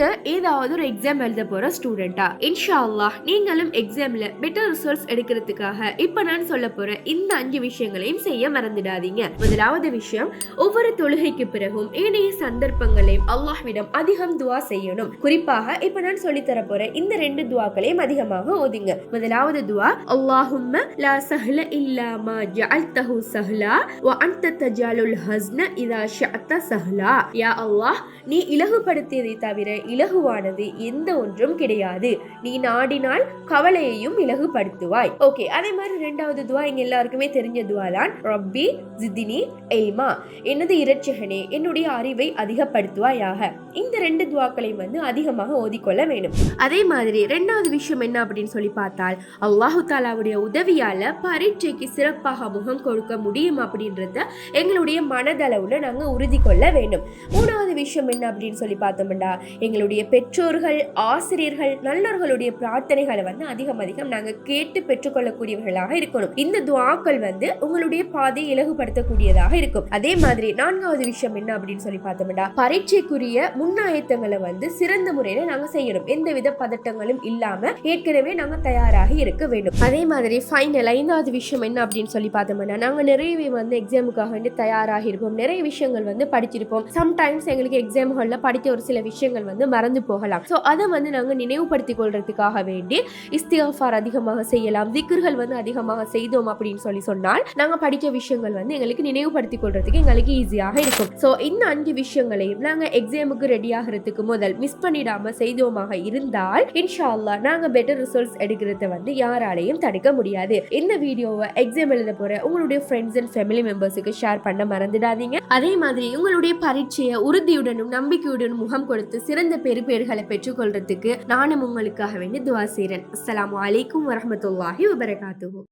நீங்க ஏதாவது ஒரு எக்ஸாம் எழுத போற ஸ்டூடெண்டா இன்ஷா அல்லாஹ் நீங்களும் எக்ஸாம்ல பெட்டர் ரிசல்ட்ஸ் எடுக்கிறதுக்காக இப்ப நான் சொல்ல போற இந்த அஞ்சு விஷயங்களையும் செய்ய மறந்துடாதீங்க. முதலாவது விஷயம் ஒவ்வொரு தொழுகைக்கு பிறகும் ஏனைய சந்தர்ப்பங்களையும் அல்லாஹ்விடம் அதிகம் துவா செய்யணும். குறிப்பாக இப்ப நான் சொல்லி தர போற இந்த ரெண்டு துவாக்களையும் அதிகமாக ஓதுங்க. முதலாவது துவா அல்லாஹும்ம லா சஹ்ல இல்லா மா ஜஅல்தஹு சஹ்லா வ அன்த தஜாலுல் ஹஸ்ன இதா ஷஅத்த சஹ்லா. யா அல்லாஹ் நீ இலகுபடுத்தியதை தவிர இலகுவானது எந்த ஒன்றும் கிடையாது. நீ நாடினால் கவலையையும் இலகுபடுத்துவாய் ஓகே அதே மாதிரி ரெண்டாவது துவா இங்க எல்லாருக்குமே தெரிஞ்ச துவா தான் ரப்பி ஜிதினி எய்மா எனது இரட்சகனே என்னுடைய அறிவை அதிகப்படுத்துவாயாக. இந்த ரெண்டு துவாக்களையும் வந்து அதிகமாக ஓதிக்கொள்ள வேண்டும். அதே மாதிரி ரெண்டாவது விஷயம் என்ன அப்படின்னு சொல்லி பார்த்தால் அல்லாஹு தாலாவுடைய உதவியால பரீட்சைக்கு சிறப்பாக முகம் கொடுக்க முடியும் அப்படின்றத எங்களுடைய மனதளவுல நாங்க உறுதி கொள்ள வேண்டும். மூணாவது விஷயம் என்ன அப்படின்னு சொல்லி பார்த்தோம்னா எங்களுடைய பெற்றோர்கள் ஆசிரியர்கள் நல்லவர்களுடைய பிரார்த்தனைகளை வந்து அதிகம் அதிகம் நாங்கள் கேட்டு பெற்றுக்கொள்ளக்கூடியவர்களாக இருக்கணும். இந்த துவாக்கள் வந்து உங்களுடைய பாதை இலகுபடுத்தக்கூடியதாக இருக்கும். அதே மாதிரி நான்காவது விஷயம் என்ன அப்படின்னு சொல்லி பார்த்தோம்னா பரீட்சைக்குரிய முன்னாயத்தங்களை வந்து சிறந்த முறையில நாங்க செய்யணும். எந்தவித பதட்டங்களும் இல்லாம ஏற்கனவே நாங்க தயாராக இருக்க வேண்டும். அதே மாதிரி ஃபைனல் ஐந்தாவது விஷயம் என்ன அப்படின்னு சொல்லி பார்த்தோம்னா நாங்க நிறையவே வந்து எக்ஸாமுக்காக வேண்டி தயாராக இருப்போம். நிறைய விஷயங்கள் வந்து படிச்சிருப்போம். சம்டைம்ஸ் எங்களுக்கு எக்ஸாம் ஹாலில் படித்த ஒரு சில விஷயங்கள் வந்து மறந்து போகலாம். ஸோ அதை வந்து நாங்க நினைவுபடுத்திக் கொள்றதுக்காக வேண்டி இஸ்திகாஃபார் அதிகமாக செய்யலாம் திக்கர்கள் வந்து அதிகமாக செய்தோம் அப்படின்னு சொல்லி சொன்னால் நாங்கள் படித்த விஷயங்கள் வந்து எங்களுக்கு நினைவுபடுத்திக் கொள்றதுக்கு எங்களுக்கு ஈஸியாக இருக்கும். ஸோ இந்த அஞ்சு விஷயங்களையும் நாங்க எக்ஸாமுக்கு ரெடி ஆகிறதுக்கு முதல் மிஸ் பண்ணிடாம செய்தோமாக இருந்தால் இன்ஷா அல்லா நாங்க பெட்டர் ரிசல்ட்ஸ் எடுக்கிறத வந்து யாராலையும் தடுக்க முடியாது. இந்த வீடியோவை எக்ஸாம் எழுத போற உங்களுடைய ஃப்ரெண்ட்ஸ் அண்ட் ஃபேமிலி மெம்பர்ஸுக்கு ஷேர் பண்ண மறந்துடாதீங்க. அதே மாதிரி உங்களுடைய பரீட்சையை உறுதியுடனும் நம்பிக்கையுடனும் முகம் கொடுத்து சிறந்த பெறுபேறுகளை பெற்றுக்கொள்றதுக்கு நானும் உங்களுக்காக வேண்டி துவா செய்கிறேன் அஸ்லாம் வலைக்கும் வரமத்துல்லாஹி வபரகாத்துஹு.